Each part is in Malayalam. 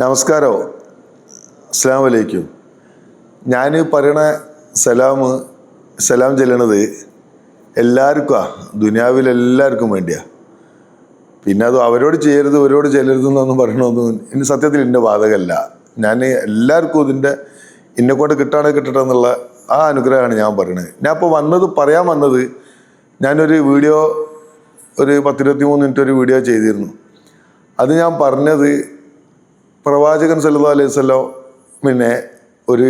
നമസ്കാരം. അസ്സാം വലൈക്കും ഞാൻ പറയണ സലാം സലാം ചെല്ലണത് എല്ലാവർക്കും ആ ദുനിയാവിൽ എല്ലാവർക്കും വേണ്ടിയാ. പിന്നെ അത് അവരോട് ചെയ്യരുത് ഇവരോട് ചെല്ലരുത് എന്നൊന്നും പറയണമെന്നും ഇനി സത്യത്തിൽ എന്റെ ബാധകമല്ല ഞാൻ എല്ലാവർക്കും ഇതിന്റെ എന്നെ കൊണ്ട് കിട്ടുകയാണെങ്കിൽ കിട്ടട്ടെ എന്നുള്ള ആ അനുഗ്രഹമാണ് ഞാൻ പറയണത്. ഞാൻ ഇപ്പോൾ വന്നത് പറയാൻ വന്നത് ഞാനൊരു വീഡിയോ ഒരു പത്തിരുപത്തി മൂന്ന് മിനിറ്റ് ഒരു വീഡിയോ ചെയ്തിരുന്നു. അത് ഞാൻ പറഞ്ഞത് പ്രവാചകൻ സല്ലു അലൈഹി വസല്ലം പിന്നെ ഒരു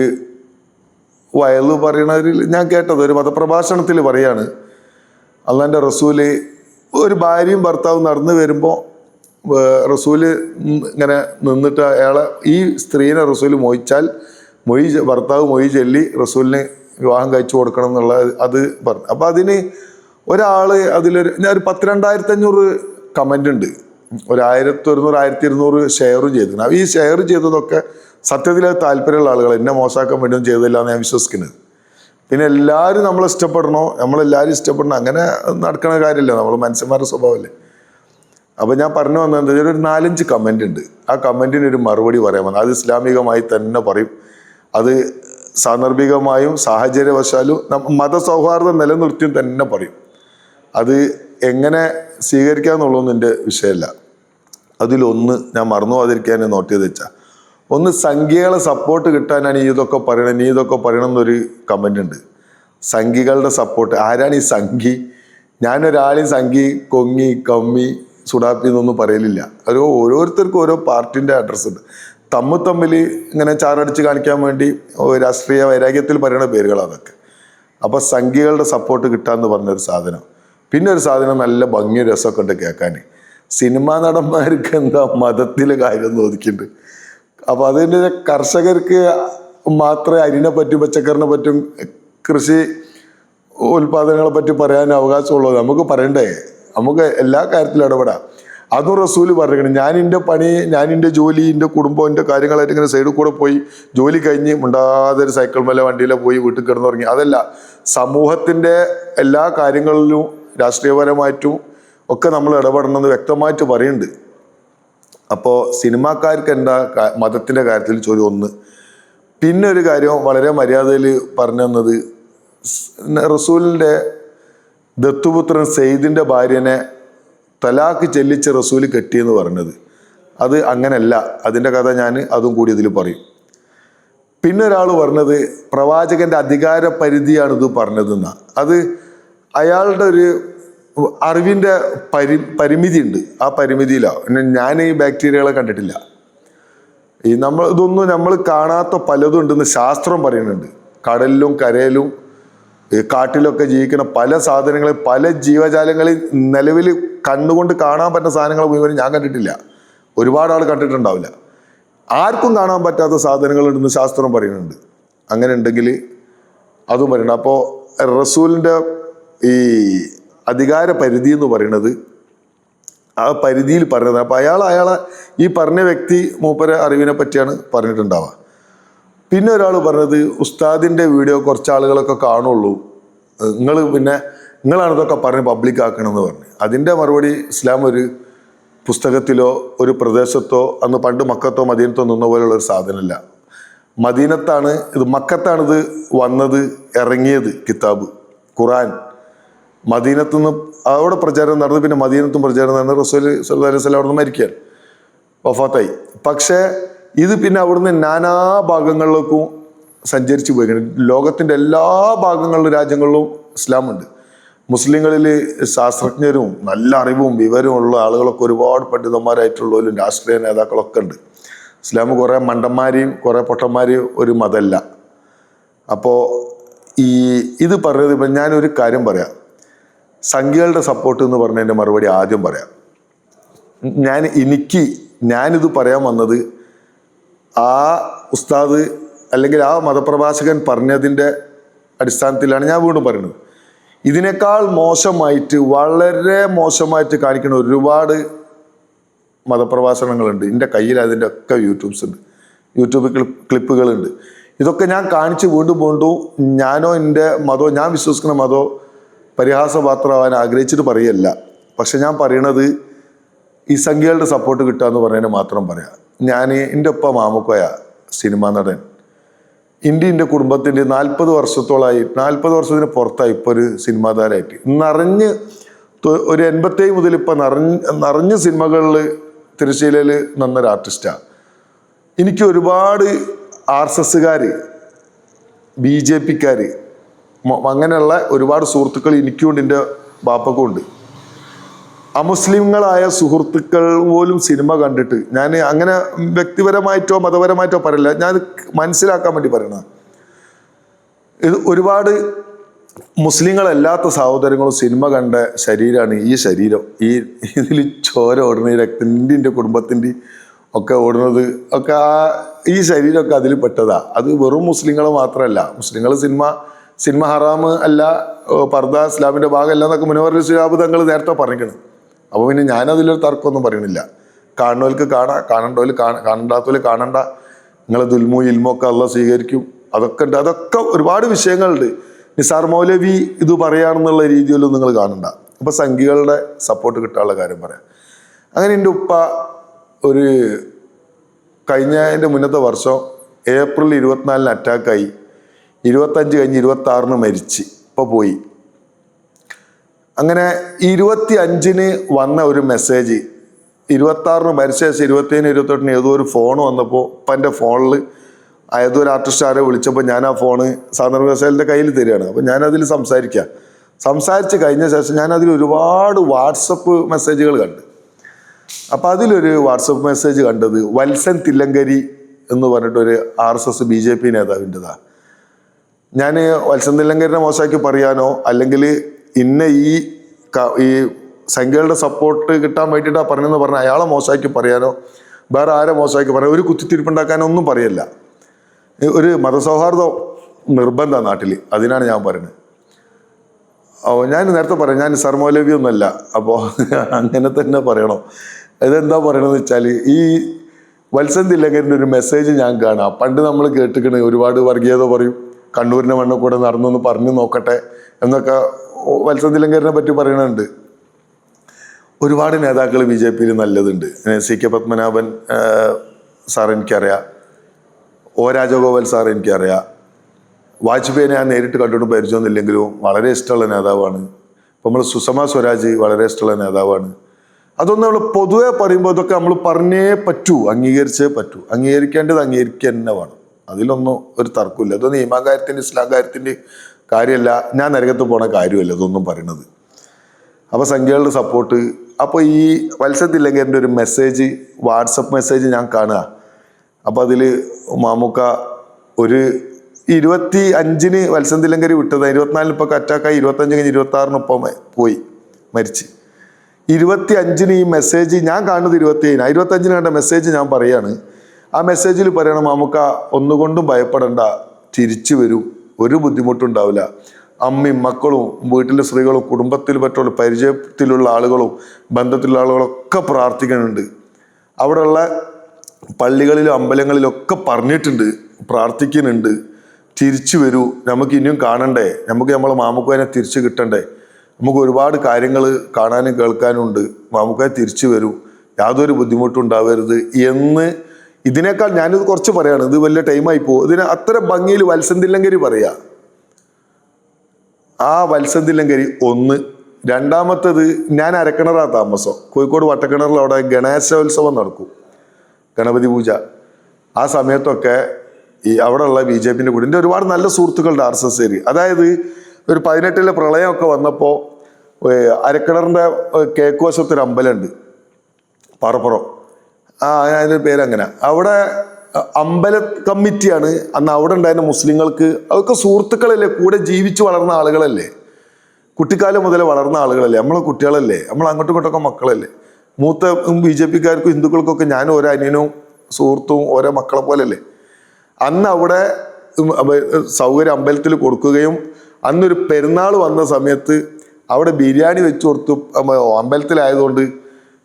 വയലു പറയണതിൽ ഞാൻ കേട്ടത് ഒരു മതപ്രഭാഷണത്തിൽ പറയാണ്. അള്ളാന്റെ റസൂൽ ഒരു ഭാര്യയും ഭർത്താവും നടന്നു വരുമ്പോൾ റസൂൽ ഇങ്ങനെ നിന്നിട്ട് അയാളെ ഈ സ്ത്രീനെ റസൂൽ മൊയിച്ചാൽ മൊഴി ഭർത്താവ് മൊഴി ചൊല്ലി റസൂലിന് വിവാഹം കഴിച്ചു കൊടുക്കണം എന്നുള്ള അത് പറഞ്ഞു. അപ്പോൾ അതിന് ഒരാൾ അതിലൊരു ഞാൻ ഒരു പത്തിരണ്ടായിരത്തഞ്ഞൂറ് രണ്ടായിരത്തി കമന്റ് ഉണ്ട്. ഒരു ആയിരത്തി ഒരുന്നൂറ് ആയിരത്തി ഇരുന്നൂറ് ഷെയറും ചെയ്തിട്ടുണ്ട് ഈ ഷെയർ ചെയ്തതൊക്കെ സത്യത്തിൽ താല്പര്യമുള്ള ആളുകൾ എന്നെ മോശമാക്കാൻ വേണ്ടിയും ചെയ്തില്ല എന്ന് ഞാൻ വിശ്വസിക്കുന്നത്. പിന്നെ എല്ലാവരും നമ്മളെ ഇഷ്ടപ്പെടണോ? നമ്മളെല്ലാവരും ഇഷ്ടപ്പെടണം? അങ്ങനെ നടക്കണ കാര്യമില്ല. നമ്മൾ മനുഷ്യന്മാരുടെ സ്വഭാവമല്ലേ. അപ്പോൾ ഞാൻ പറഞ്ഞു വന്നത് ഒരു നാലഞ്ച് കമന്റ് ഉണ്ട്. ആ കമന്റിന് ഒരു മറുപടി പറയാൻ വന്നത്. അത് ഇസ്ലാമികമായി തന്നെ പറയും. അത് സാന്ദർഭികമായും സാഹചര്യവശാലും മതസൗഹാർദ്ദം നിലനിർത്തിയും തന്നെ പറയും. അത് എങ്ങനെ സ്വീകരിക്കാന്നുള്ളതൊന്നും എന്റെ വിഷയമല്ല. അതിലൊന്ന് ഞാൻ മറന്നു പോകാതിരിക്കാൻ നോട്ട് ചെയ്ത് വെച്ചാൽ ഒന്ന് സംഖ്യകളെ സപ്പോർട്ട് കിട്ടാനാണ് നീ ഇതൊക്കെ പറയണം നീ ഇതൊക്കെ പറയണം എന്നൊരു കമന്റ് ഉണ്ട്. സംഖ്യകളുടെ സപ്പോർട്ട് ആരാണ് ഈ സംഖി ഞാനൊരാളെയും സംഖി കൊങ്ങി കമ്മി സുഡാപ്പി എന്നൊന്നും പറയലില്ല. ഓരോ ഓരോരുത്തർക്കും ഓരോ പാർട്ടിന്റെ അഡ്രസ്സ് ഉണ്ട്. തമ്മിൽ തമ്മിൽ ഇങ്ങനെ ചാറടിച്ച് കാണിക്കാൻ വേണ്ടി രാഷ്ട്രീയ വൈരാഗ്യത്തിൽ പറയുന്ന പേരുകളാണ് അതൊക്കെ. അപ്പോൾ സംഖ്യകളുടെ സപ്പോർട്ട് കിട്ടാമെന്ന് പറഞ്ഞൊരു സാധനം. പിന്നെ ഒരു സാധനം നല്ല ഭംഗിയും രസമൊക്കെ ഉണ്ട് കേൾക്കാൻ സിനിമാ നടന്മാർക്ക് എന്താ മതത്തിലെ കാര്യം അപ്പൊ അപ്പോൾ അതിന്റെ കർഷകർക്ക് മാത്രമേ അരിനെ പറ്റും പച്ചക്കറിനെ പറ്റും കൃഷി ഉൽപാദനങ്ങളെ പറ്റി പറയാൻ അവകാശമുള്ളത്. നമുക്ക് പറയണ്ടേ? നമുക്ക് എല്ലാ കാര്യത്തിലും ഇടപെടാം. അതും റസൂൽ പറഞ്ഞിരിക്കണം. ഞാൻ എന്റെ പണി ഞാൻ എന്റെ ജോലി എന്റെ കുടുംബം എന്റെ കാര്യങ്ങളായിട്ട് ഇങ്ങനെ സൈഡിൽ കൂടെ പോയി ജോലി കഴിഞ്ഞ് മുണ്ടാതെ ഒരു സൈക്കിൾ മേലെ വണ്ടിയിലെ പോയി വീട്ടിൽ കിടന്നു തുടങ്ങി അതല്ല സമൂഹത്തിന്റെ എല്ലാ കാര്യങ്ങളിലും രാഷ്ട്രീയപരമായിട്ടും ഒക്കെ നമ്മൾ ഇടപെടണമെന്ന് വ്യക്തമായിട്ട് പറയുന്നുണ്ട്. അപ്പോൾ സിനിമാക്കാർക്ക് എന്താ മതത്തിന്റെ കാര്യത്തിൽ ചോദ്യം ഒന്ന്. പിന്നെ ഒരു കാര്യം വളരെ മര്യാദയിൽ പറഞ്ഞു തന്നത് റസൂലിന്റെ ദത്തുപുത്രൻ സെയ്ദിന്റെ ഭാര്യനെ തലാക്ക് ചെല്ലിച്ച് റസൂൽ കെട്ടിയെന്ന് പറഞ്ഞത്. അത് അങ്ങനല്ല. അതിന്റെ കഥ ഞാൻ അതും കൂടി ഇതിൽ പറയും. പിന്നെ ഒരാൾ പറഞ്ഞത് പ്രവാചകന്റെ അധികാര പരിധിയാണ് ഇത് പറഞ്ഞതെന്നാണ്. അത് അയാളുടെ ഒരു അറിവിന്റെ പരി പരിമിതി ഉണ്ട് ആ പരിമിതിയിലാണ് ഞാൻ ഈ ബാക്ടീരിയകളെ കണ്ടിട്ടില്ല. ഈ നമ്മൾ ഇതൊന്നും നമ്മൾ കാണാത്ത പലതും ഉണ്ടെന്ന് ശാസ്ത്രം പറയുന്നുണ്ട്. കടലിലും കരയിലും കാട്ടിലൊക്കെ ജീവിക്കുന്ന പല സാധനങ്ങളും പല ജീവജാലങ്ങളിൽ നിലവിൽ കണ്ണുകൊണ്ട് കാണാൻ പറ്റുന്ന സാധനങ്ങൾ മുഴുവൻ ഞാൻ കണ്ടിട്ടില്ല. ഒരുപാട് ആൾ കണ്ടിട്ടുണ്ടാവില്ല. ആർക്കും കാണാൻ പറ്റാത്ത സാധനങ്ങളുണ്ടെന്ന് ശാസ്ത്രം പറയുന്നുണ്ട്. അങ്ങനെ ഉണ്ടെങ്കിൽ അതും പറയുന്നുണ്ട് അപ്പോൾ റസൂലിന്റെ ഈ അധികാര പരിധി എന്ന് പറയുന്നത് ആ പരിധിയിൽ പറയുന്നത് അപ്പോൾ അയാൾ അയാളെ ഈ പറഞ്ഞ വ്യക്തി മൂപ്പരെ അറിവിനെ പറ്റിയാണ് പറഞ്ഞിട്ടുണ്ടാവുക. പിന്നെ ഒരാൾ പറഞ്ഞത് ഉസ്താദിന്റെ വീഡിയോ കുറച്ച് ആളുകളൊക്കെ കാണുള്ളൂ. നിങ്ങൾ പിന്നെ നിങ്ങളാണ് ഇതൊക്കെ പറഞ്ഞ് പബ്ലിക് ആക്കണമെന്ന് പറഞ്ഞു. അതിന്റെ മറുപടി ഇസ്ലാം ഒരു പുസ്തകത്തിലോ ഒരു പ്രദേശത്തോ അന്ന് പണ്ട് മക്കത്തോ മദീനത്തോ നിന്ന പോലെയുള്ള ഒരു സാധനമല്ല. മദീനത്താണ് ഇത് മക്കത്താണിത് വന്നത് ഇറങ്ങിയത് കിതാബ് ഖുറാൻ മദീനത്തു നിന്ന് അവിടെ പ്രചാരണം നടന്നു പിന്നെ മദീനത്തും പ്രചാരണം നടന്ന്. റസൂൽ സല്ലല്ലാഹു അലൈഹി വസല്ലം അവിടെ മരിക്കാൻ വഫാത്തായി. പക്ഷേ ഇത് പിന്നെ അവിടുന്ന് നാനാ ഭാഗങ്ങളിലേക്കും സഞ്ചരിച്ചു പോയിക്കണം. ലോകത്തിന്റെ എല്ലാ ഭാഗങ്ങളിലും രാജ്യങ്ങളിലും ഇസ്ലാമുണ്ട്. മുസ്ലിങ്ങളിൽ ശാസ്ത്രജ്ഞരും നല്ല അറിവും വിവരവും ഉള്ള ആളുകളൊക്കെ ഒരുപാട് പണ്ഡിതന്മാരായിട്ടുള്ളവരും രാഷ്ട്രീയ നേതാക്കളൊക്കെ ഉണ്ട്. ഇസ്ലാം കുറേ മണ്ടന്മാരെയും കുറേ പൊട്ടന്മാരെയും ഒരു മതമല്ല. അപ്പോൾ ഈ ഇത് പറഞ്ഞത് ഇപ്പം ഞാനൊരു കാര്യം പറയാം. സംഖ്യകളുടെ സപ്പോർട്ട് എന്ന് പറഞ്ഞതിന്റെ മറുപടി ആദ്യം പറയാം. ഞാൻ എനിക്ക് ഞാനിത് പറയാൻ വന്നത് ആ ഉസ്താദ് അല്ലെങ്കിൽ ആ മതപ്രഭാഷകൻ പറഞ്ഞതിന്റെ അടിസ്ഥാനത്തിലാണ് ഞാൻ വീണ്ടും പറയുന്നത്. ഇതിനേക്കാൾ മോശമായിട്ട് വളരെ മോശമായിട്ട് കാണിക്കുന്ന ഒരുപാട് മതപ്രഭാഷണങ്ങളുണ്ട്. എന്റെ കയ്യിൽ അതിന്റെ ഒക്കെ യൂട്യൂബ്സ് ഉണ്ട്. യൂട്യൂബ് ക്ലിപ്പ് ക്ലിപ്പുകളുണ്ട് ഇതൊക്കെ ഞാൻ കാണിച്ച് വീണ്ടും വീണ്ടും ഞാനോ എന്റെ മതോ ഞാൻ വിശ്വസിക്കുന്ന മതോ പരിഹാസപാത്രമാവാൻ ആഗ്രഹിച്ചിട്ട് പറയല്ല. പക്ഷെ ഞാൻ പറയണത് ഈ സംഖ്യകളുടെ സപ്പോർട്ട് കിട്ടുക എന്ന് പറയുന്നത് മാത്രം പറയാം. ഞാൻ എന്റെ ഒപ്പം മാമുക്കോയ സിനിമാ നടൻ. ഇന്ത്യന്റെ കുടുംബത്തിന്റെ നാൽപ്പത് വർഷത്തോളമായി നാൽപ്പത് വർഷത്തിന് പുറത്തായി ഇപ്പോൾ ഒരു സിനിമാ താരമായിട്ട്. നിറഞ്ഞ് ഒരു എൺപത്തേഴ് മുതൽ ഇപ്പം നിറഞ്ഞ് നിറഞ്ഞ സിനിമകളിൽ തിരശ്ശീലയിൽ നിന്നൊരു ആർട്ടിസ്റ്റാണ് എനിക്ക് ഒരുപാട് ആർ എസ് എസ്സുകാർ ബി ജെ പിക്കാർ അങ്ങനെയുള്ള ഒരുപാട് സുഹൃത്തുക്കൾ എനിക്കുണ്ട് എന്റെ ബാപ്പക്കും ഉണ്ട്. അമുസ്ലിങ്ങളായ സുഹൃത്തുക്കൾ പോലും സിനിമ കണ്ടിട്ട് ഞാൻ അങ്ങനെ വ്യക്തിപരമായിട്ടോ മതപരമായിട്ടോ പറയില്ല ഞാൻ മനസ്സിലാക്കാൻ വേണ്ടി പറയണ ഇത് ഒരുപാട് മുസ്ലിങ്ങളല്ലാത്ത സഹോദരങ്ങളും സിനിമ കണ്ട ശരീരമാണ് ഈ ശരീരം. ഈ ഇതിൽ ചോര ഓടുന്ന ഈ രക്തത്തിന്റെ എന്റെ കുടുംബത്തിന്റെ ഒക്കെ ഓടുന്നത് ഒക്കെ ആ ഈ ശരീരമൊക്കെ അതിൽ പെട്ടതാണ് അത് വെറും മുസ്ലിങ്ങൾ മാത്രമല്ല മുസ്ലിങ്ങൾ സിനിമ സിനിമ ഹറാം അല്ല പർദ ഇസ്ലാമിന്റെ ഭാഗമല്ല എന്നൊക്കെ മുനവർ ശിഹാബ് തങ്ങൾ നേരത്തെ പറഞ്ഞിരിക്കണം അപ്പോൾ പിന്നെ ഞാനതിലൊരു തർക്കമൊന്നും പറയണില്ല കാണുന്നവർക്ക് കാണാം കാണണ്ടവർ കാണ കാണണ്ടാത്തവർ കാണണ്ട. നിങ്ങളെ ദുൽമു ഇൽമൊക്കെ അല്ല സ്വീകരിക്കും. അതൊക്കെ ഉണ്ട്. അതൊക്കെ ഒരുപാട് വിഷയങ്ങളുണ്ട്. നിസാർ മൗലവി ഇത് പറയുകയാണെന്നുള്ള രീതിയിലൊന്നും നിങ്ങൾ കാണണ്ട. അപ്പോൾ സംഘികളുടെ സപ്പോർട്ട് കിട്ടാനുള്ള കാര്യം പറയാം. അങ്ങനെ എന്റെ ഉപ്പ ഒരു കഴിഞ്ഞ എന്റെ മുന്നത്തെ വർഷം ഏപ്രിൽ ഇരുപത്തിനാലിന് അറ്റാക്കായി ഇരുപത്തഞ്ച് കഴിഞ്ഞ് ഇരുപത്തി ആറിന് മരിച്ച്. ഇപ്പോൾ പോയി. അങ്ങനെ ഇരുപത്തി അഞ്ചിന് വന്ന ഒരു മെസ്സേജ് ഇരുപത്തി ആറിന് മരിച്ച ശേഷം ഇരുപത്തേഴിന് ഇരുപത്തെട്ടിന് ഏതോ ഒരു ഫോൺ വന്നപ്പോൾ ഇപ്പം എന്റെ ഫോണിൽ ഏതോ ഒരു ആർട്ടിസ്റ്റ് ആരെ വിളിച്ചപ്പോൾ ഞാൻ ആ ഫോണ് സാധാരണ വ്യവസായത്തിന്റെ കയ്യിൽ തരികയാണ്. അപ്പോൾ ഞാനതിൽ സംസാരിക്കുക സംസാരിച്ച് കഴിഞ്ഞ ശേഷം ഞാനതിൽ ഒരുപാട് വാട്സപ്പ് മെസ്സേജുകൾ കണ്ട്. അപ്പം അതിലൊരു വാട്സപ്പ് മെസ്സേജ് കണ്ടത് വത്സൻ തില്ലങ്കരി എന്ന് പറഞ്ഞിട്ടൊരു R S S B J P നേതാവിന്റെതാണ് ഞാൻ വത്സന്തലങ്കരനെ മോശമാക്കി പറയാനോ അല്ലെങ്കിൽ ഇന്ന ഈ ഈ സംഖ്യകളുടെ സപ്പോർട്ട് കിട്ടാൻ വേണ്ടിയിട്ടാണ് പറഞ്ഞതെന്ന് പറഞ്ഞാൽ അയാളെ മോശമാക്കി പറയാനോ വേറെ ആരെ മോശമാക്കി പറയാനോ ഒരു കുത്തിത്തിരിപ്പുണ്ടാക്കാനോ ഒന്നും പറയല്ല. ഒരു മതസൗഹാർദ്ദം നിർബന്ധമാണ് നാട്ടിൽ അതിനാണ് ഞാൻ പറയുന്നത്. ഓ ഞാൻ നേരത്തെ പറയാം ഞാൻ സർമോലവി അപ്പോൾ അങ്ങനെ തന്നെ പറയണം. ഇതെന്താ പറയണമെന്ന് വെച്ചാൽ ഈ വത്സൻ തില്ലങ്കരിന്റെ ഒരു മെസ്സേജ് ഞാൻ കാണാം. പണ്ട് നമ്മൾ കേട്ടിക്കണേ ഒരുപാട് വർഗീയത പറയും. കണ്ണൂരിന്റെ മണ്ണിൽ കൂടെ നടന്നൊന്ന് പറഞ്ഞു നോക്കട്ടെ എന്നൊക്കെ വത്സൻ തില്ലങ്കരിനെ പറ്റി പറയണുണ്ട്. ഒരുപാട് നേതാക്കൾ ബി ജെ പിയിൽ നല്ലതുണ്ട്. സി കെ പത്മനാഭൻ സാർ എനിക്കറിയാം. ഒ രാജഗോപാൽ സാർ എനിക്കറിയാം. വാജ്പേയി ഞാൻ നേരിട്ട് കണ്ടുകൊണ്ട് പരിചയമൊന്നുമില്ലെങ്കിലും വളരെ ഇഷ്ടമുള്ള നേതാവാണ്. ഇപ്പം നമ്മൾ സുഷമ സ്വരാജ് വളരെ ഇഷ്ടമുള്ള നേതാവാണ്. അതൊന്നും നമ്മൾ പൊതുവെ പറയുമ്പോൾ അതൊക്കെ നമ്മൾ പറഞ്ഞേ പറ്റൂ അംഗീകരിച്ചേ പറ്റൂ. അംഗീകരിക്കേണ്ടത് അംഗീകരിക്കുക തന്നെ വേണം. അതിലൊന്നും ഒരു തർക്കമില്ല കാര്യത്തിന്റെ ഇസ്ലാം കാര്യത്തിന്റെ കാര്യമല്ല. ഞാൻ നരകത്ത് പോണ കാര്യമല്ല അതൊന്നും പറയണത്. അപ്പോൾ സംഖ്യകളുടെ സപ്പോർട്ട് അപ്പോൾ ഈ വത്സത്തില്ലെങ്കിന്റെ ഒരു മെസ്സേജ് വാട്സപ്പ് മെസ്സേജ് ഞാൻ കാണുക. അപ്പോൾ അതിൽ മാമുക്ക ഒരു ഇരുപത്തി അഞ്ചിന് വത്സന്തിലങ്കരി വിട്ടത്. ഇരുപത്തിനാലിന് ഇപ്പോൾ അറ്റാക്കായി ഇരുപത്തഞ്ച് കഴിഞ്ഞ് ഇരുപത്തി ആറിനൊപ്പം പോയി മരിച്ച്. ഇരുപത്തി അഞ്ചിന് ഈ മെസ്സേജ് ഞാൻ കാണുന്നത് ഇരുപത്തി ഏഴിന് ഇരുപത്തഞ്ചിന് കണ്ട മെസ്സേജ് ഞാൻ പറയാണ്. ആ മെസ്സേജിൽ പറയണം മാമുക്ക ഒന്നുകൊണ്ടും ഭയപ്പെടണ്ട. തിരിച്ചു വരും. ഒരു ബുദ്ധിമുട്ടുണ്ടാവില്ല. അമ്മയും മക്കളും വീട്ടിലെ സ്ത്രീകളും കുടുംബത്തിൽ പറ്റുള്ള പരിചയത്തിലുള്ള ആളുകളും ബന്ധത്തിലുള്ള ആളുകളൊക്കെ പ്രാർത്ഥിക്കുന്നുണ്ട്. അവിടെയുള്ള പള്ളികളിലും അമ്പലങ്ങളിലൊക്കെ പറഞ്ഞിട്ടുണ്ട് പ്രാർത്ഥിക്കുന്നുണ്ട്. തിരിച്ചു വരൂ. നമുക്ക് ഇനിയും കാണണ്ടേ? നമുക്ക് നമ്മളെ മാമുക്കോനെ തിരിച്ചു കിട്ടണ്ടേ? നമുക്ക് ഒരുപാട് കാര്യങ്ങൾ കാണാനും കേൾക്കാനും ഉണ്ട്. മാമുക്കോയെ തിരിച്ചു വരൂ. യാതൊരു ബുദ്ധിമുട്ടും ഉണ്ടാവരുത് എന്ന് ഇതിനേക്കാൾ ഞാനിത് കുറച്ച് പറയാണ്. ഇത് വലിയ ടൈമായി പോകും. ഇതിന് അത്ര ഭംഗിയിൽ വത്സന്തില്ലങ്കരി പറയാ. ആ വത്സന്തില്ലങ്കരി ഒന്ന്. രണ്ടാമത്തത് ഞാൻ അരക്കിണറാ താമസം. കോഴിക്കോട് വട്ടക്കിണറിൽ അവിടെ ഗണേശോത്സവം നടക്കും. ഗണപതി പൂജ. ആ സമയത്തൊക്കെ ഈ അവിടെയുള്ള ബി ജെ പിന്റെ കൂടെ. എന്റെ ഒരുപാട് നല്ല സുഹൃത്തുക്കളുടെ ആർ എസ് എസ് ഏരി അതായത് ഒരു പതിനെട്ടിലെ പ്രളയമൊക്കെ വന്നപ്പോൾ അരക്കിണറിന്റെ കേക്ക് വശത്തൊരു അമ്പലമുണ്ട്. പാറപ്പുറം. ആ അതിന്റെ പേരങ്ങനെ. അവിടെ അമ്പല കമ്മിറ്റിയാണ് അന്ന് അവിടെ ഉണ്ടായിരുന്ന മുസ്ലിങ്ങൾക്ക് അതൊക്കെ സുഹൃത്തുക്കളല്ലേ കൂടെ ജീവിച്ച് വളർന്ന ആളുകളല്ലേ. കുട്ടിക്കാലം മുതൽ വളർന്ന ആളുകളല്ലേ നമ്മളെ കുട്ടികളല്ലേ നമ്മൾ അങ്ങോട്ടും ഇങ്ങോട്ടൊക്കെ മക്കളല്ലേ. മൂത്ത ബി ജെ പിക്കാർക്കും ഹിന്ദുക്കൾക്കൊക്കെ ഞാൻ ഓരോ അനിയനും സുഹൃത്തും ഓരോ മക്കളെ പോലല്ലേ. അന്ന് അവിടെ സൗകര്യം അമ്പലത്തിൽ കൊടുക്കുകയും അന്നൊരു പെരുന്നാൾ വന്ന സമയത്ത് അവിടെ ബിരിയാണി വെച്ച് കൊടുത്തു അമ്പലത്തിലായതുകൊണ്ട്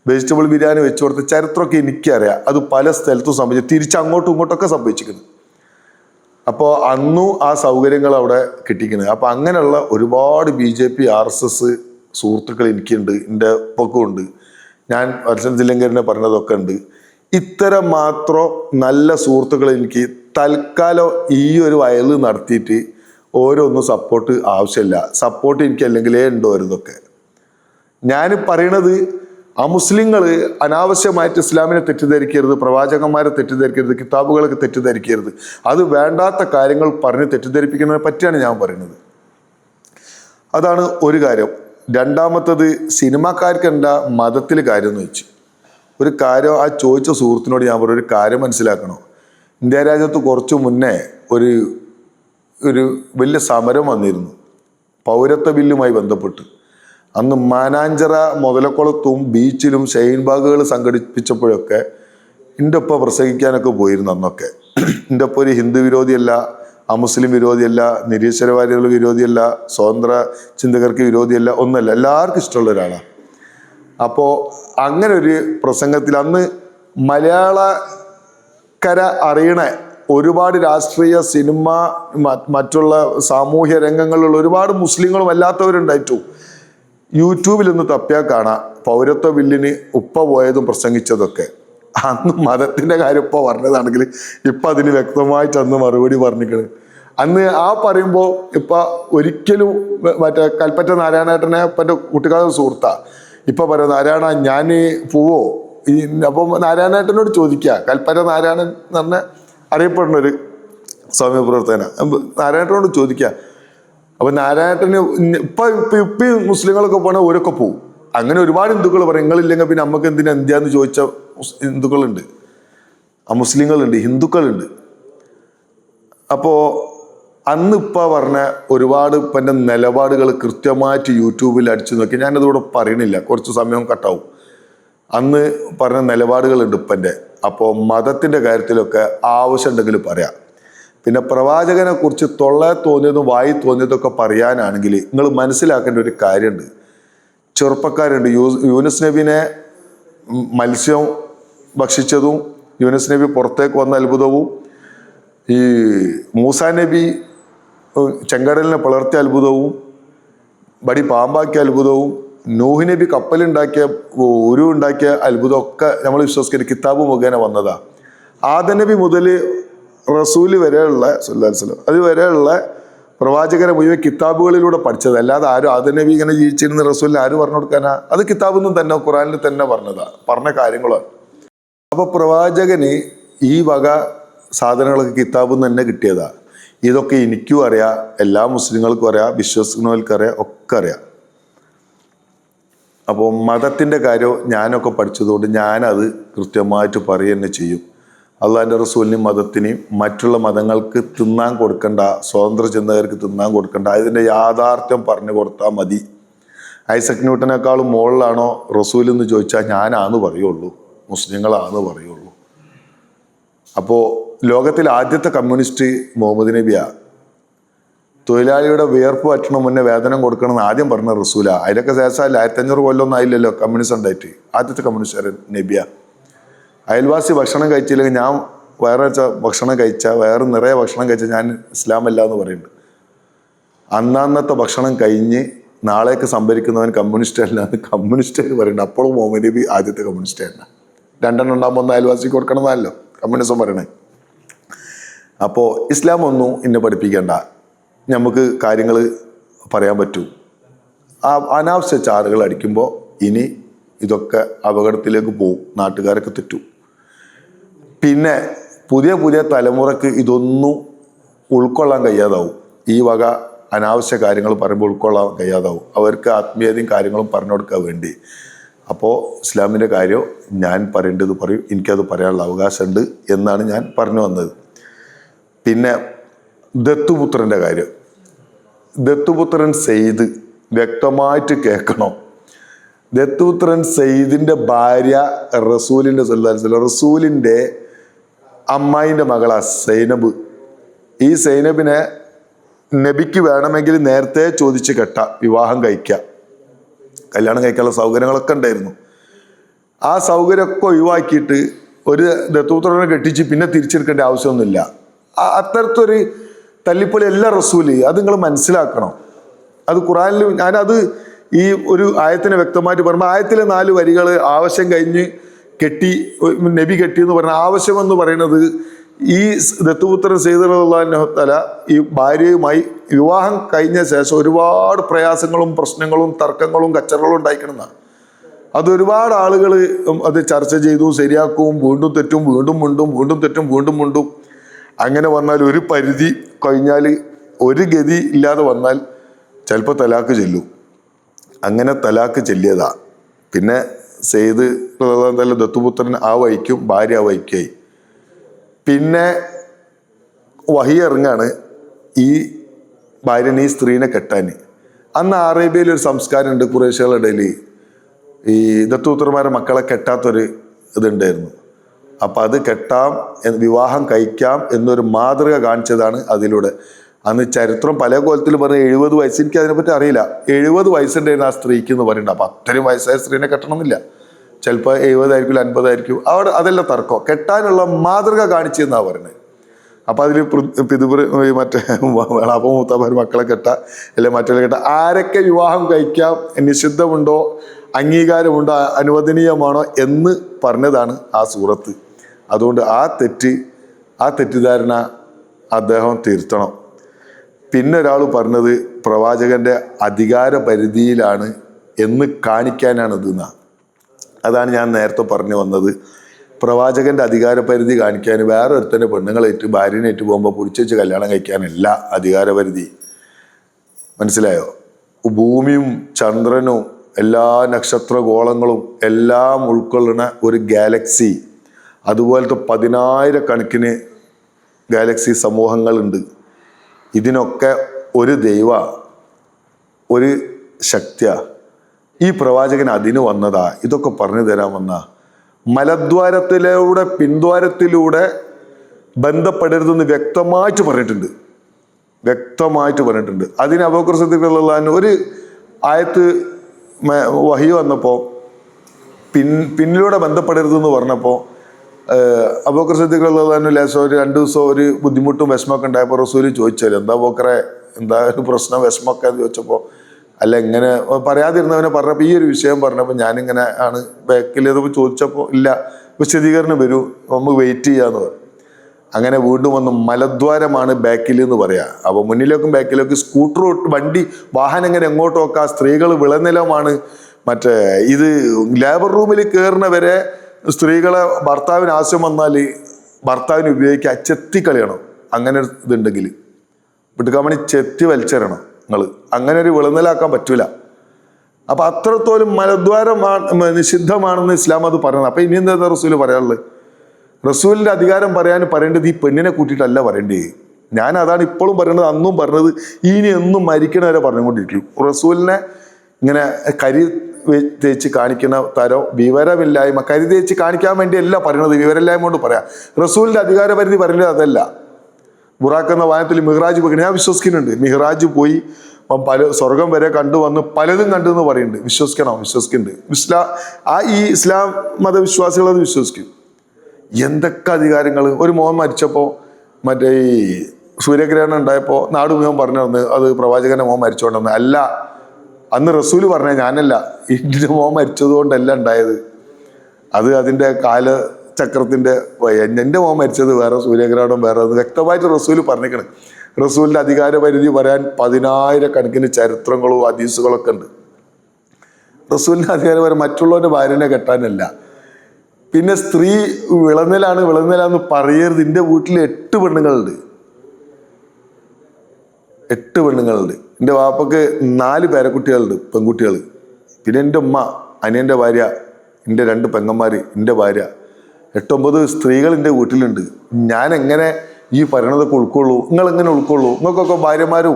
വെജിറ്റബിൾ ബിരിയാണി വെച്ച് കൊടുത്ത് ചരിത്രമൊക്കെ എനിക്കറിയാം. അത് പല സ്ഥലത്തും സംഭവിച്ചു. തിരിച്ച് അങ്ങോട്ടും ഇങ്ങോട്ടൊക്കെ സംഭവിച്ചിരിക്കുന്നു. അപ്പോൾ അന്നും ആ സൗകര്യങ്ങൾ അവിടെ കിട്ടിക്കുന്നത് അപ്പോൾ അങ്ങനെയുള്ള ഒരുപാട് B J P R S S സുഹൃത്തുക്കൾ എനിക്കുണ്ട്. എന്റെ ഒപ്പം ഉണ്ട്. ഞാൻ വത്സൻ തില്ലങ്കരനെ പറഞ്ഞതൊക്കെ ഉണ്ട്. ഇത്തരം മാത്രം നല്ല സുഹൃത്തുക്കൾ എനിക്ക് തൽക്കാലം ഈ ഒരു വയൽ നടത്തിയിട്ട് ഓരോന്നും സപ്പോർട്ട് ആവശ്യമില്ല. സപ്പോർട്ട് എനിക്ക് അല്ലെങ്കിലേ ഉണ്ടോ ഇതൊക്കെ. ഞാൻ പറയണത് അമുസ്ലിങ്ങൾ അനാവശ്യമായിട്ട് ഇസ്ലാമിനെ തെറ്റിദ്ധരിക്കരുത് പ്രവാചകന്മാരെ തെറ്റിദ്ധരിക്കരുത് കിതാബുകളൊക്കെ തെറ്റിദ്ധരിക്കരുത്. അത് വേണ്ടാത്ത കാര്യങ്ങൾ പറഞ്ഞ് തെറ്റിദ്ധരിപ്പിക്കുന്നതിനെ പറ്റിയാണ് ഞാൻ പറയുന്നത്. അതാണ് ഒരു കാര്യം. രണ്ടാമത്തത് സിനിമാക്കാർക്ക് എന്താ മതത്തിൽ കാര്യം എന്ന് വെച്ച് ഒരു കാര്യം ആ ചോദിച്ച സുഹൃത്തിനോട് ഞാൻ പറഞ്ഞു ഒരു കാര്യം മനസ്സിലാക്കണോ? ഇന്ത്യ രാജ്യത്ത് കുറച്ച് മുന്നേ ഒരു ഒരു വലിയ സമരം വന്നിരുന്നു. പൗരത്വ ബില്ലുമായി ബന്ധപ്പെട്ട്. അന്ന് മാനാഞ്ചിറ മുതലക്കുളത്തും ബീച്ചിലും ഷൈൻബാഗുകൾ സംഘടിപ്പിച്ചപ്പോഴൊക്കെ എന്റെ ഒപ്പം പ്രസംഗിക്കാനൊക്കെ പോയിരുന്നു അന്നൊക്കെ. എന്റെ ഒപ്പം ഒരു ഹിന്ദു വിരോധിയല്ല അമുസ്ലിം വിരോധിയല്ല നിരീശ്വരവാദികൾ വിരോധിയല്ല സ്വതന്ത്ര ചിന്തകർക്ക് വിരോധിയല്ല ഒന്നല്ല എല്ലാവർക്കും ഇഷ്ടമുള്ള ഒരാളാണ് അപ്പോൾ അങ്ങനെ ഒരു പ്രസംഗത്തിൽ അന്ന് മലയാളക്കര അറിയണ ഒരുപാട് രാഷ്ട്രീയ സിനിമ മറ്റുള്ള സാമൂഹ്യ രംഗങ്ങളിലുള്ള ഒരുപാട് മുസ്ലിങ്ങളും അല്ലാത്തവരുണ്ടായിട്ടു. യൂട്യൂബിൽ ഒന്ന് തപ്പിയാൽ കാണാം. പൗരത്വ ബില്ലിന് ഉപ്പ പോയതും പ്രസംഗിച്ചതൊക്കെ. അന്ന് മതത്തിന്റെ കാര്യം ഇപ്പൊ പറഞ്ഞതാണെങ്കിൽ ഇപ്പൊ അതിന് വ്യക്തമായിട്ട് അന്ന് മറുപടി പറഞ്ഞിക്കണ്. അന്ന് ആ പറയുമ്പോൾ ഇപ്പൊ ഒരിക്കലും മറ്റേ കൽപ്പറ്റ നാരായണേട്ടനെ എന്റെ കുട്ടിക്കാലം സുഹൃത്താ. ഇപ്പൊ പറയാം നാരായണ ഞാൻ പോവോ? ഈ അപ്പം നാരായണേട്ടനോട് ചോദിക്കുക കൽപ്പറ്റ നാരായണൻ എന്ന് പറഞ്ഞ അറിയപ്പെടുന്ന ഒരു സ്വാമി പ്രവർത്തന നാരായണേട്ടനോട് ചോദിക്കുക അപ്പൊ നാരായണന് ഇപ്പൊ ഇപ്പൊ ഇപ്പൊ മുസ്ലിങ്ങളൊക്കെ പോണ ഓരൊക്കെ പോവും. അങ്ങനെ ഒരുപാട് ഹിന്ദുക്കൾ പറയും നിങ്ങളില്ലെങ്കിൽ പിന്നെ നമുക്ക് എന്തിനാ ഇന്ത്യ എന്ന് ചോദിച്ച ഹിന്ദുക്കളുണ്ട്. ആ മുസ്ലിങ്ങളുണ്ട് ഹിന്ദുക്കളുണ്ട്. അപ്പോ അന്ന് ഇപ്പ പറഞ്ഞ ഒരുപാട് ഇപ്പം എന്റെ നിലപാടുകൾ കൃത്യമായിട്ട് യൂട്യൂബിൽ അടിച്ചു നോക്കി ഞാനതിവിടെ പറയണില്ല കുറച്ച് സമയം കട്ടാവും. അന്ന് പറഞ്ഞ നിലപാടുകളുണ്ട് ഇപ്പന്റെ അപ്പോൾ മതത്തിന്റെ കാര്യത്തിലൊക്കെ ആവശ്യമുണ്ടെങ്കിൽ പറയാം. പിന്നെ പ്രവാചകനെ കുറിച്ച് തൊള്ള തോന്നിയതും വായി തോന്നിയതൊക്കെ പറയാനാണെങ്കിൽ നിങ്ങൾ മനസ്സിലാക്കേണ്ട ഒരു കാര്യമുണ്ട്. ചെറുപ്പക്കാരുണ്ട്. യൂ യൂനുസ് നബിനെ മത്സ്യം ഭക്ഷിച്ചതും യൂനുസ് നബി പുറത്തേക്ക് വന്ന അത്ഭുതവും ഈ മൂസാ നബി ചെങ്കടലിനെ പിളർത്തിയ അത്ഭുതവും ബടി പാമ്പാക്കിയ അത്ഭുതവും നൂഹ് നബി കപ്പലുണ്ടാക്കിയ ഉരു ഉണ്ടാക്കിയ അത്ഭുതമൊക്കെ നമ്മൾ വിശ്വസിക്കുന്ന കിതാബ് മുഖേന വന്നതാണ് ആദ നബി മുതൽ റസൂൽ വരെയുള്ള സുല്ലാസ്ലം അത് വരെയുള്ള പ്രവാചകരെ മുഴുവൻ കിതാബുകളിലൂടെ പഠിച്ചത്. അല്ലാതെ ആരും ആദ്യനബി നബി ഇങ്ങനെ ജീവിച്ചിരുന്ന റസൂലിന് ആര് പറഞ്ഞു കൊടുക്കാനാ? അത് കിതാബൊന്നും തന്നെ ഖുറാനിൽ തന്നെ പറഞ്ഞതാ പറഞ്ഞ കാര്യങ്ങളാണ്. അപ്പൊ പ്രവാചകന് ഈ വക സാധനങ്ങളൊക്കെ കിതാബിൽ തന്നെ കിട്ടിയതാ. ഇതൊക്കെ എനിക്കും അറിയാം എല്ലാ മുസ്ലിങ്ങൾക്കും അറിയാം വിശ്വസിക്കുന്നവർക്കും അറിയാം ഒക്കെ അറിയാം. അപ്പോൾ മതത്തിന്റെ കാര്യം ഞാനൊക്കെ പഠിച്ചതുകൊണ്ട് ഞാനത് കൃത്യമായിട്ട് പറയുക തന്നെ ചെയ്യും. അള്ളാഹിന്റെ റസൂലിനും മതത്തിനെയും മറ്റുള്ള മതങ്ങൾക്ക് തിന്നാൻ കൊടുക്കണ്ട സ്വതന്ത്ര ചിന്തകർക്ക് തിന്നാൻ കൊടുക്കണ്ട അതിന്റെ യാഥാർത്ഥ്യം പറഞ്ഞു കൊടുത്താൽ മതി. ഐസക് ന്യൂട്ടനേക്കാളും മുകളിലാണോ റസൂൽ എന്ന് ചോദിച്ചാൽ ഞാനാന്ന് പറയുള്ളൂ മുസ്ലിങ്ങളാന്ന് പറയുള്ളൂ. അപ്പോൾ ലോകത്തിൽ ആദ്യത്തെ കമ്മ്യൂണിസ്റ്റ് മുഹമ്മദ് നബിയാ. തൊഴിലാളിയുടെ വിയർപ്പ് പറ്റണം മുന്നേ വേതനം കൊടുക്കണം എന്ന് ആദ്യം പറഞ്ഞ റസൂല. അതിലൊക്കെ ശേഷം ആയിരത്തഞ്ഞൂറ് കൊല്ലമൊന്നും ആയില്ലല്ലോ കമ്മ്യൂണിസ്റ്റ് ഉണ്ടായിട്ട്. ആദ്യത്തെ കമ്മ്യൂണിസ്റ്റ് നബിയ. അയൽവാസി ഭക്ഷണം കഴിച്ചില്ലെങ്കിൽ ഞാൻ വേറെ ഭക്ഷണം കഴിച്ച വേറെ നിറയെ ഭക്ഷണം കഴിച്ച ഞാൻ ഇസ്ലാമല്ല എന്ന് പറയുന്നുണ്ട് അന്നന്നത്തെ ഭക്ഷണം കഴിഞ്ഞ് നാളേക്ക് സംഭരിക്കുന്നവൻ കമ്മ്യൂണിസ്റ്റ് അല്ല എന്ന് കമ്മ്യൂണിസ്റ്റ് എന്ന് പറയുന്നുണ്ട് അപ്പോഴും മുഹമ്മദ് നബി ആദ്യത്തെ കമ്മ്യൂണിസ്റ്റ് തന്നെ രണ്ടെണ്ണം ഉണ്ടാകുമ്പോൾ ഒന്ന് അയൽവാസിക്ക് കൊടുക്കണമെന്നല്ലോ കമ്മ്യൂണിസം പറയണേ. അപ്പോൾ ഇസ്ലാം ഒന്നും ഇന്നെ പഠിപ്പിക്കേണ്ട. നമുക്ക് കാര്യങ്ങൾ പറയാൻ പറ്റൂ. ആ അനാവശ്യ ചാറുകൾ അടിക്കുമ്പോൾ ഇനി ഇതൊക്കെ അപകടത്തിലേക്ക് പോകും നാട്ടുകാരൊക്കെ തെറ്റും. പിന്നെ പുതിയ പുതിയ തലമുറയ്ക്ക് ഇതൊന്നും ഉൾക്കൊള്ളാൻ കഴിയാതാവും. ഈ വക അനാവശ്യ കാര്യങ്ങൾ പറയുമ്പോൾ ഉൾക്കൊള്ളാൻ കഴിയാതാവും. അവർക്ക് ആത്മീയതയും കാര്യങ്ങളും പറഞ്ഞു കൊടുക്കാൻ വേണ്ടി. അപ്പോൾ ഇസ്ലാമിന്റെ കാര്യം ഞാൻ പറയേണ്ടത് പറയും. എനിക്കത് പറയാനുള്ള അവകാശമുണ്ട് എന്നാണ് ഞാൻ പറഞ്ഞു വന്നത്. പിന്നെ ദത്തുപുത്രന്റെ കാര്യം. ദത്തുപുത്രൻ സെയ്ദ് വ്യക്തമായിട്ട് കേൾക്കണം. ദത്തുപുത്രൻ സെയ്ദിന്റെ ഭാര്യ റസൂലിന്റെ സല്ലാസ്ലം റസൂലിന്റെ അമ്മായിന്റെ മകളാ സൈനബ്. ഈ സൈനബിനെ നബിക്ക് വേണമെങ്കിൽ നേരത്തെ ചോദിച്ച് കെട്ട വിവാഹം കഴിക്കുക കല്യാണം കഴിക്കാനുള്ള സൗകര്യങ്ങളൊക്കെ ഉണ്ടായിരുന്നു. ആ സൗകര്യമൊക്കെ ഒഴിവാക്കിയിട്ട് ഒരു ദത്തൂത്രനെ കെട്ടിച്ച് പിന്നെ തിരിച്ചെടുക്കേണ്ട ആവശ്യമൊന്നുമില്ല. അത്തരത്തൊരു തല്ലിപ്പൊലി എല്ലാ റസൂൽ അത് നിങ്ങൾ മനസ്സിലാക്കണം. അത് ഖുറാനിൽ ഞാനത് ഈ ഒരു ആയത്തിനെ വ്യക്തമായിട്ട് പറയുമ്പോൾ ആയത്തിലെ നാല് വരികൾ ആവശ്യം കഴിഞ്ഞ് കെട്ടി നബി കെട്ടി എന്ന് പറയുന്ന ആവശ്യമെന്ന് പറയുന്നത് ഈ ദത്തുപുത്രൻ സൈദുല്ലാഹുത്തല ഈ ഭാര്യയുമായി വിവാഹം കഴിഞ്ഞ ശേഷം ഒരുപാട് പ്രയാസങ്ങളും പ്രശ്നങ്ങളും തർക്കങ്ങളും കച്ചറകളും ഉണ്ടായിക്കണമെന്നാണ് അത് ഒരുപാട് ആളുകൾ അത് ചർച്ച ചെയ്തു ശരിയാക്കും വീണ്ടും തെറ്റും വീണ്ടും മുണ്ടും വീണ്ടും തെറ്റും വീണ്ടും മുണ്ടും. അങ്ങനെ വന്നാൽ ഒരു പരിധി കഴിഞ്ഞാൽ ഒരു ഗതി ഇല്ലാതെ വന്നാൽ ചിലപ്പോൾ തലാക്ക് ചെല്ലും. അങ്ങനെ തലാക്ക് ചെല്ലിയതാണ് പിന്നെ സെയ്ത് നല്ല ദത്തുപുത്രൻ ആ വഴിക്കും ഭാര്യ ആ വഴിക്കായി. പിന്നെ വഹി ഇറങ്ങാണ് ഈ ഭാര്യനെ ഈ സ്ത്രീനെ കെട്ടാൻ അന്ന് അറേബ്യയിൽ ഒരു സംസ്കാരമുണ്ട് കുറേശ്ശികളുടെ ഇടയിൽ. ഈ ദത്തുപുത്രന്മാരെ മക്കളെ കെട്ടാത്തൊരു ഇതുണ്ടായിരുന്നു. അപ്പം അത് കെട്ടാം വിവാഹം കഴിക്കാം എന്നൊരു മാതൃക കാണിച്ചതാണ് അതിലൂടെ. അന്ന് ചരിത്രം പല കോലത്തിൽ പറഞ്ഞ എഴുപത് വയസ്സ്. എനിക്ക് അതിനെപ്പറ്റി അറിയില്ല. എഴുപത് വയസ്സുണ്ടായിരുന്നു ആ സ്ത്രീക്ക് എന്ന് പറയുന്നുണ്ട് അപ്പം അത്രയും വയസ്സായ സ്ത്രീനെ കെട്ടണമെന്നില്ല. ചിലപ്പോൾ എഴുപതായിരിക്കും അൻപതായിരിക്കും. അവിടെ അതല്ല തർക്കം. കെട്ടാനുള്ള മാതൃക കാണിച്ചെന്നാണ് പറയുന്നത്. അപ്പം അതിൽ പിതുപുര മറ്റേ മൂത്തമാർ മക്കളെ കെട്ട അല്ലെ മറ്റുള്ള കെട്ട ആരൊക്കെ വിവാഹം കഴിക്കാം നിഷിദ്ധമുണ്ടോ അംഗീകാരമുണ്ടോ അനുവദനീയമാണോ എന്ന് പറഞ്ഞതാണ് ആ സൂറത്ത്. അതുകൊണ്ട് ആ തെറ്റ് ആ തെറ്റിദ്ധാരണ അദ്ദേഹം തിരുത്തണം. പിന്നെ ഒരാൾ പറഞ്ഞത് പ്രവാചകന്റെ അധികാര പരിധിയിലാണ് എന്ന് കാണിക്കാനാണ് ഇതെന്നാ അതാണ് ഞാൻ നേരത്തെ പറഞ്ഞു വന്നത്. പ്രവാചകന്റെ അധികാരപരിധി കാണിക്കാൻ വേറെ ഒരുത്തന്റെ പെണ്ണുങ്ങളേറ്റ് ഭാര്യനേറ്റ് പോകുമ്പോൾ പിടിച്ചു കല്യാണം കഴിക്കാനല്ല അധികാര പരിധി. മനസ്സിലായോ? ഭൂമിയും ചന്ദ്രനും എല്ലാ നക്ഷത്രഗോളങ്ങളും എല്ലാം ഉൾക്കൊള്ളുന്ന ഒരു ഗാലക്സി. അതുപോലത്തെ പതിനായിരക്കണക്കിന് ഗാലക്സി സമൂഹങ്ങളുണ്ട്. ഇതിനൊക്കെ ഒരു ദൈവ ഒരു ശക്തിയ. ഈ പ്രവാചകൻ അതിന് വന്നതാ. ഇതൊക്കെ പറഞ്ഞു തരാൻ വന്ന. മലദ്വാരത്തിലൂടെ പിന്ദ്വാരത്തിലൂടെ ബന്ധപ്പെടരുതെന്ന് വ്യക്തമായിട്ട് പറഞ്ഞിട്ടുണ്ട്. വ്യക്തമായിട്ട് പറഞ്ഞിട്ടുണ്ട്. അതിന് അപകൃസത്തിലുള്ള ഒരു ആയത്ത് വഹി വന്നപ്പോൾ പിൻ പിന്നിലൂടെ ബന്ധപ്പെടരുതെന്ന് പറഞ്ഞപ്പോൾ അബോക്കർ ലേശം ഒരു രണ്ട് ദിവസം ഒരു ബുദ്ധിമുട്ടും വിഷമമൊക്കെ ഉണ്ടായപ്പോൾ റസൂൽ ചോദിച്ചാൽ എന്താ ബോക്കറെ എന്താ ഒരു പ്രശ്നം വിഷമമൊക്കെ എന്ന് ചോദിച്ചപ്പോൾ അല്ല ഇങ്ങനെ പറയാതിരുന്നവനെ പറഞ്ഞപ്പോൾ ഈ ഒരു വിഷയം പറഞ്ഞപ്പോൾ ഞാനിങ്ങനെ ആണ് ബാക്കിൽ ഇതൊക്കെ ചോദിച്ചപ്പോൾ ഇല്ല വിശദീകരണം വരൂ നമുക്ക് വെയിറ്റ് ചെയ്യാന്ന് പറഞ്ഞു. അങ്ങനെ വീണ്ടും വന്ന് മലദ്വാരമാണ് ബാക്കിൽ എന്ന് പറയാ. അപ്പോൾ മുന്നിലേക്കും ബാക്കിലേക്കും സ്കൂട്ടർ വണ്ടി വാഹനം ഇങ്ങനെ എങ്ങോട്ട് ഒക്കെ സ്ത്രീകൾ വിളനിലമാണ്. മറ്റേ ഇത് ലേബർ റൂമിൽ കയറുന്നവരെ സ്ത്രീകളെ ഭർത്താവിന് ആവശ്യം വന്നാൽ ഭർത്താവിന് ഉപയോഗിക്കുക ചെത്തി കളിയണം. അങ്ങനെ ഒരു ഇതുണ്ടെങ്കിൽ. വിട്ടുകാമണി ചെത്തി വലിച്ചെറിയണം നിങ്ങൾ അങ്ങനെ ഒരു വിളനിലാക്കാൻ പറ്റൂല. അപ്പൊ അത്രത്തോലും മലദ്വാരമാണ് നിഷിദ്ധമാണെന്ന് ഇസ്ലാം അത് പറയുന്നത്. അപ്പൊ ഇനി എന്താ റസൂൽ പറയാനുള്ളത്? റസൂലിന്റെ അധികാരം പറയാൻ പറയേണ്ടത് ഈ പെണ്ണിനെ കൂട്ടിയിട്ടല്ല പറയേണ്ടത്. ഞാൻ അതാണ് ഇപ്പോഴും പറയുന്നത് അന്നും പറഞ്ഞത് ഇനി എന്നും മരിക്കണവരെ പറഞ്ഞുകൊണ്ടിരിക്കും. റസൂലിനെ ഇങ്ങനെ കരി തേച്ച് കാണിക്കുന്ന തരം വിവരമില്ലായ്മ കരുതി തേച്ച് കാണിക്കാൻ വേണ്ടിയല്ല പറയുന്നത്. വിവരമില്ലായ്മ കൊണ്ട് പറയാം. റസൂലിന്റെ അധികാരപരിധി പറയുന്നത് അതല്ല. ബുറാക്ക് എന്ന വായനത്തിൽ മിഹ്റാജ് പോയി. ഞാൻ വിശ്വസിക്കുന്നുണ്ട്. മിഹ്റാജ് പോയി. പല സ്വർഗം വരെ കണ്ടു വന്ന് പലതും കണ്ടു എന്ന് പറയുന്നുണ്ട്. വിശ്വസിക്കണം? വിശ്വസിക്കുന്നുണ്ട്. ഇസ്ലാ ആ ഈ ഇസ്ലാം മതവിശ്വാസികൾ അത് വിശ്വസിക്കും. എന്തൊക്കെ അധികാരങ്ങൾ? ഒരു മോൻ മരിച്ചപ്പോൾ മറ്റേ ഈ സൂര്യഗ്രഹണം ഉണ്ടായപ്പോൾ നാട് മുഴുവൻ പറഞ്ഞു തന്നു. അത് പ്രവാചകന്റെ മോൻ മരിച്ചുകൊണ്ടെന്ന് അല്ല അന്ന് റസൂൽ പറഞ്ഞ ഞാനല്ല എന്റെ മോൻ മരിച്ചത് കൊണ്ടല്ല ഉണ്ടായത്. അത് അതിന്റെ കാലചക്രത്തിന്റെ എന്റെ മോൻ മരിച്ചത് വേറെ സൂര്യഗ്രഹണം വേറെ വ്യക്തമായിട്ട് റസൂൽ പറഞ്ഞിരിക്കണം റസൂലിന്റെ അധികാര പരിധി പറയാൻ പതിനായിരക്കണക്കിന് ചരിത്രങ്ങളും ഹദീസുകളൊക്കെ ഉണ്ട്. റസൂലിന്റെ അധികാരം പറയാൻ മറ്റുള്ളവരുടെ ഭാര്യനെ കെട്ടാനല്ല. പിന്നെ സ്ത്രീ വിളനിലാണ് വിളനിലാന്ന് പറയരുത്. എന്റെ വീട്ടിൽ എട്ട് പെണ്ണുങ്ങളുണ്ട്. എട്ട് പെണ്ണുങ്ങളുണ്ട്. എന്റെ വാപ്പക്ക് നാല് പേരക്കുട്ടികളുണ്ട് പെൺകുട്ടികൾ പിന്നെ എന്റെ ഉമ്മ അനിയന്റെ ഭാര്യ എന്റെ രണ്ട് പെങ്ങന്മാർ എന്റെ ഭാര്യ. എട്ടൊമ്പത് സ്ത്രീകൾ എന്റെ വീട്ടിലുണ്ട്. ഞാൻ എങ്ങനെ ഈ പറയണതൊക്കെ ഉൾക്കൊള്ളൂ? നിങ്ങൾ എങ്ങനെ ഉൾക്കൊള്ളൂ? നിങ്ങൾക്കൊക്കെ ഭാര്യമാരും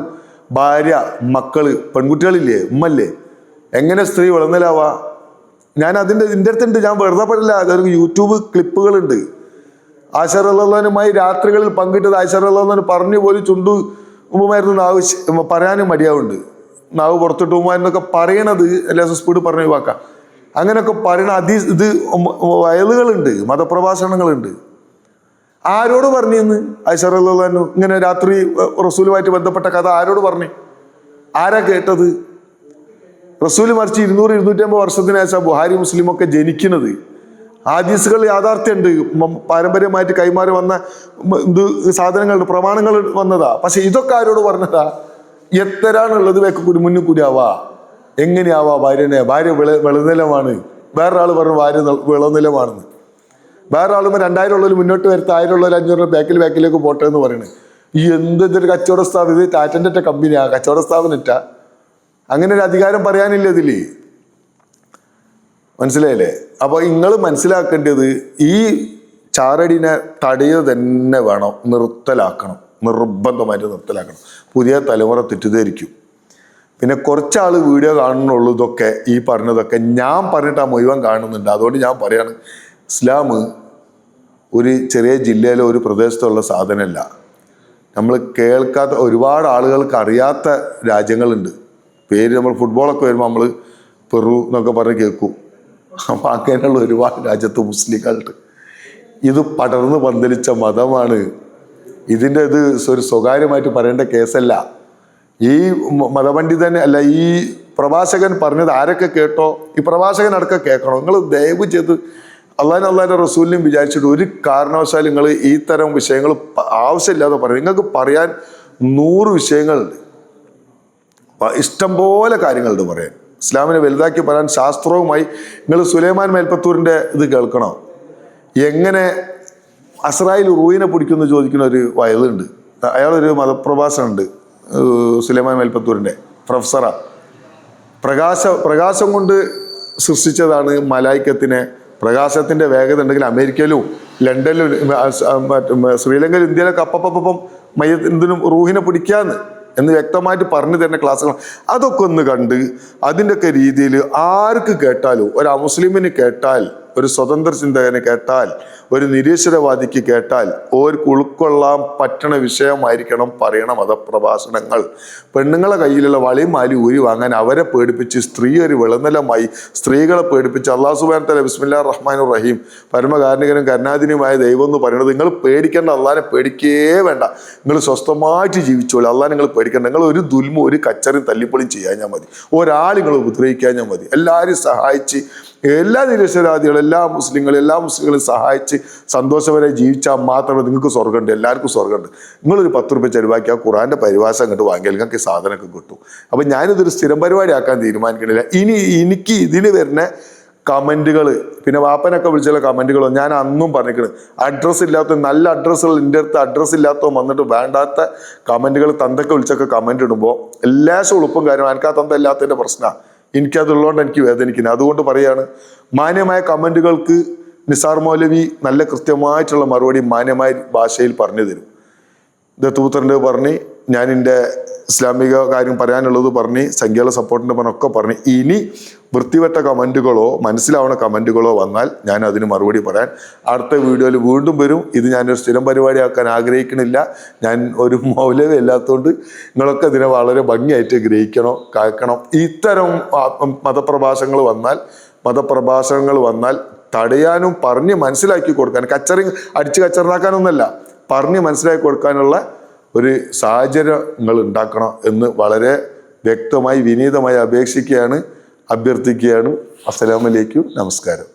ഭാര്യ മക്കൾ പെൺകുട്ടികളില്ലേ? ഉമ്മല്ലേ? എങ്ങനെ സ്ത്രീ വളർന്നലാവാ? ഞാൻ അതിന്റെ ഇതിന്റെ അടുത്തുണ്ട്. ഞാൻ വെറുതെ പറയില്ല. അതൊരു യൂട്യൂബ് ക്ലിപ്പുകളുണ്ട്. ആശാറുള്ളവനുമായി രാത്രികളിൽ പങ്കിട്ടത് ആശറുള്ളവന് പറഞ്ഞു പോലും ചുണ്ടു ഉമ്മമായിരുന്നു നാവ് പറയാനും മടിയാവുണ്ട്. നാവ് പുറത്തിട്ട് ഉമ്മമാരെന്നൊക്കെ പറയണത് എല്ലാ സ്പീഡ് പറഞ്ഞു വാക്കാം അങ്ങനെയൊക്കെ പറയണ അതി ഇത് വയലുകളുണ്ട് മതപ്രഭാഷണങ്ങളുണ്ട്. ആരോട് പറഞ്ഞിന്ന് ഐശ്വര്യു ഇങ്ങനെ രാത്രി റസൂലുമായിട്ട് ബന്ധപ്പെട്ട കഥ ആരോട് പറഞ്ഞു? ആരാ കേട്ടത്? റസൂൽ മറിച്ച് ഇരുന്നൂറ് ഇരുന്നൂറ്റമ്പത് വർഷത്തിനു ശേഷം ബുഹാരി മുസ്ലിമൊക്കെ ജനിക്കുന്നത്. ആദീസുകൾ യാഥാർത്ഥ്യമുണ്ട്. പാരമ്പര്യമായിട്ട് കൈമാറി വന്ന ഇത് സാധനങ്ങൾ പ്രമാണങ്ങൾ വന്നതാ. പക്ഷെ ഇതൊക്കെ ആരോട് പറഞ്ഞതാ? എത്തരാണുള്ളത് വെക്ക കൂടി മുന്നിൽ കൂടി ആവാ. എങ്ങനെയാവാ ഭാര്യനെ? ഭാര്യ വിള വിളനിലമാണ്. വേറൊരാൾ പറഞ്ഞു ഭാര്യ വിളനിലമാണെന്ന്. വേറൊരാൾ രണ്ടായിരം ഉള്ളവർ മുന്നോട്ട് വരുത്ത ആയിരം ഉള്ളവർ അഞ്ഞൂറ് ബാക്കിൽ ബാക്കിലേക്ക് പോട്ടെ എന്ന് പറയുന്നത് ഈ എന്ത് കച്ചവട സ്ഥാപനം? ഇത് ടാറ്റന്റെ കമ്പനിയാ. കച്ചവട സ്ഥാപനം ഇറ്റ അങ്ങനെ ഒരു അധികാരം പറയാനില്ല ഇതിൽ. മനസ്സിലായില്ലേ? അപ്പൊ നിങ്ങൾ മനസ്സിലാക്കേണ്ടത് ഈ ചാരടിനെ തടയുക തന്നെ വേണം നിർത്തലാക്കണം നിർബന്ധമായിട്ട് നിർത്തലാക്കണം. പുതിയ തലമുറ തെറ്റിദ്ധരിക്കും. പിന്നെ കുറച്ചാൾ വീഡിയോ കാണുന്നുള്ളൂ ഇതൊക്കെ ഈ പറഞ്ഞതൊക്കെ. ഞാൻ പറഞ്ഞിട്ട് ആ മുഴുവൻ കാണുന്നുണ്ട്. അതുകൊണ്ട് ഞാൻ പറയാണ് ഇസ്ലാം ഒരു ചെറിയ ജില്ലയിലോ ഒരു പ്രദേശത്തുള്ള സാധനമല്ല. നമ്മൾ കേൾക്കാത്ത ഒരുപാട് ആളുകൾക്ക് അറിയാത്ത രാജ്യങ്ങളുണ്ട്. പേര് നമ്മൾ ഫുട്ബോളൊക്കെ വരുമ്പോൾ നമ്മൾ പെറു എന്നൊക്കെ പറഞ്ഞ് കേൾക്കും. അപ്പം അങ്ങനെയുള്ള ഒരുപാട് രാജ്യത്ത് മുസ്ലിങ്ങളുണ്ട്. ഇത് പടർന്ന് പന്തലിച്ച മതമാണ്. ഇതിന്റെ ഇത് ഒരു സ്വകാര്യമായിട്ട് പറയേണ്ട കേസല്ല. ഈ മതപണ്ഡിതൻ അല്ല ഈ പ്രവാചകൻ പറഞ്ഞത് ആരൊക്കെ കേട്ടോ? ഈ പ്രവാചകൻ അടക്കം കേൾക്കണം? നിങ്ങൾ ദയവ് ചെയ്ത് അള്ളാഹു അള്ളാഹിന്റെ റസൂലിനും വിചാരിച്ചിട്ട് ഒരു കാരണവശാലും നിങ്ങൾ ഈ തരം വിഷയങ്ങൾ ആവശ്യമില്ലാതെ പറയും നിങ്ങൾക്ക് പറയാൻ നൂറ് വിഷയങ്ങളുണ്ട്. ഇഷ്ടം ഇഷ്ടംപോലെ കാര്യങ്ങളുണ്ട് പറയാൻ. ഇസ്ലാമിനെ വലുതാക്കി പറയാൻ ശാസ്ത്രവുമായി നിങ്ങൾ സുലൈമാൻ മേൽപ്പത്തൂരിന്റെ ഇത് കേൾക്കണം? എങ്ങനെ അസ്രായിൽ റൂയിനെ പിടിക്കുമെന്ന് ചോദിക്കുന്ന ഒരു വയലുണ്ട്. അയാളൊരു മതപ്രഭാഷണമുണ്ട് സുലൈമാൻ മേൽപ്പത്തൂരിന്റെ പ്രൊഫസറാ. പ്രകാശ പ്രകാശം കൊണ്ട് സൃഷ്ടിച്ചതാണ് മലായിക്കത്തിനെ. പ്രകാശത്തിന്റെ വേഗത ഉണ്ടെങ്കിൽ അമേരിക്കയിലും ലണ്ടനിലും ശ്രീലങ്കയിലും ഇന്ത്യയിലൊക്കെ അപ്പപ്പം മയ്യത്തിനും റൂഹിനെ പിടിക്കാന്ന്. എന്ന് വ്യക്തമായിട്ട് പറഞ്ഞു തരുന്ന ക്ലാസ്സുകൾ. അതൊക്കെ ഒന്ന് കണ്ട് അതിന്റെയൊക്കെ രീതിയിൽ ആർക്ക് കേട്ടാലും ഒരു അമുസ്ലിമിന് കേട്ടാൽ ഒരു സ്വതന്ത്ര ചിന്തകന് കേട്ടാൽ ഒരു നിരീശ്വരവാദിക്ക് കേട്ടാൽ ഓർക്ക് ഉൾക്കൊള്ളാൻ പറ്റണ വിഷയമായിരിക്കണം പറയണ മതപ്രഭാഷണങ്ങൾ. പെണ്ണുങ്ങളെ കയ്യിലുള്ള വളയും മാലി ഊരി വാങ്ങാൻ അവരെ പേടിപ്പിച്ച് സ്ത്രീ ഒരു വിളനിലമായി സ്ത്രീകളെ പേടിപ്പിച്ച് അള്ളാഹു സുബാൻ തല ബിസ്മില്ലാ റഹ്മാൻ റഹീം. പരമകാരുണികനും കരുണാദിനുമായ ദൈവം എന്ന് പറയുന്നത് നിങ്ങൾ പേടിക്കേണ്ട അള്ളാഹിനെ പേടിക്കേ വേണ്ട. നിങ്ങൾ സ്വസ്ഥമായിട്ട് ജീവിച്ചോളൂ അള്ളാഹ് നിങ്ങൾ പേടിക്കേണ്ട. നിങ്ങൾ ഒരു ദുൽമും ഒരു കച്ചറിയും തല്ലിപ്പൊളിയും ചെയ്യാഞ്ഞാൽ മതി. ഒരാൾ നിങ്ങൾ ഉപദ്രവിക്കാഞ്ഞാൽ മതി. എല്ലാവരും സഹായിച്ച് എല്ലാ നിരക്ഷരാദികളും എല്ലാ മുസ്ലിങ്ങളും എല്ലാ മുസ്ലിങ്ങളും സഹായിച്ച് സന്തോഷപരമായി ജീവിച്ചാൽ മാത്രമേ നിങ്ങൾക്ക് സ്വർഗമുണ്ട് എല്ലാവർക്കും സ്വർഗമുണ്ട്. നിങ്ങളൊരു പത്ത് റുപ്യ ചെലവാക്കി ആ പരിവാസം പരിഭാഷ അങ്ങോട്ട് വാങ്ങിയാൽ നിങ്ങൾക്ക് സാധനമൊക്കെ കിട്ടും. അപ്പം ഞാനിതൊരു സ്ഥിരം പരിപാടി ആക്കാൻ തീരുമാനിക്കണില്ല. ഇനി എനിക്ക് ഇതിന് വരുന്ന കമന്റുകൾ പിന്നെ വാപ്പനൊക്കെ വിളിച്ചുള്ള കമന്റുകളോ ഞാൻ അന്നും പറഞ്ഞിരിക്കുന്നത് അഡ്രസ്സ് ഇല്ലാത്ത നല്ല അഡ്രസ്സുകൾ എന്റെ അടുത്ത് അഡ്രസ്സ് ഇല്ലാത്തോ വന്നിട്ട് വേണ്ടാത്ത കമന്റുകൾ തന്തൊക്കെ വിളിച്ചൊക്കെ കമന്റ് ഇടുമ്പോൾ എല്ലാ ഉളുപ്പും കാര്യം എനിക്ക് ആ തന്ത ഇല്ലാത്തതിന്റെ പ്രശ്നമാണ്. എനിക്കതുള്ളതുകൊണ്ട് എനിക്ക് വേദനിക്കുന്നത് അതുകൊണ്ട് പറയാണ് മാന്യമായ കമന്റുകൾക്ക് നിസാർ മൗലവി നല്ല കൃത്യമായിട്ടുള്ള മറുപടി മാന്യമായ ഭാഷയിൽ പറഞ്ഞു തരും. ദത്തുപുത്രന്റെ പറഞ്ഞ് ഞാൻ എന്റെ ഇസ്ലാമിക കാര്യം പറയാനുള്ളത് പറഞ്ഞ് സംഖ്യകളെ സപ്പോർട്ടിന്റെ പറഞ്ഞൊക്കെ പറഞ്ഞ് ഇനി വൃത്തിവെട്ട കമന്റുകളോ മനസ്സിലാവുന്ന കമന്റുകളോ വന്നാൽ ഞാൻ അതിന് മറുപടി പറയാൻ അടുത്ത വീഡിയോയിൽ വീണ്ടും വരും. ഇത് ഞാനൊരു സ്ഥിരം പരിപാടിയാക്കാൻ ആഗ്രഹിക്കണില്ല. ഞാൻ ഒരു മൗലവ ഇല്ലാത്തതുകൊണ്ട് നിങ്ങളൊക്കെ ഇതിനെ വളരെ ഭംഗിയായിട്ട് ഗ്രഹിക്കണം കേൾക്കണം ഇത്തരം മതപ്രഭാഷങ്ങൾ വന്നാൽ മതപ്രഭാഷണങ്ങൾ വന്നാൽ തടയാനും പറഞ്ഞ് മനസ്സിലാക്കി കൊടുക്കാൻ കച്ചറി അടിച്ച് കച്ചറാക്കാനൊന്നല്ല പറഞ്ഞ് മനസ്സിലാക്കി കൊടുക്കാനുള്ള ഒരു സാഹചര്യങ്ങൾ ഉണ്ടാക്കണം എന്ന് വളരെ വ്യക്തമായി വിനീതമായി അപേക്ഷിക്കുകയാണ് അഭ്യർത്ഥിക്കുകയാണ്. അസ്സലാമലേക്കും നമസ്കാരം.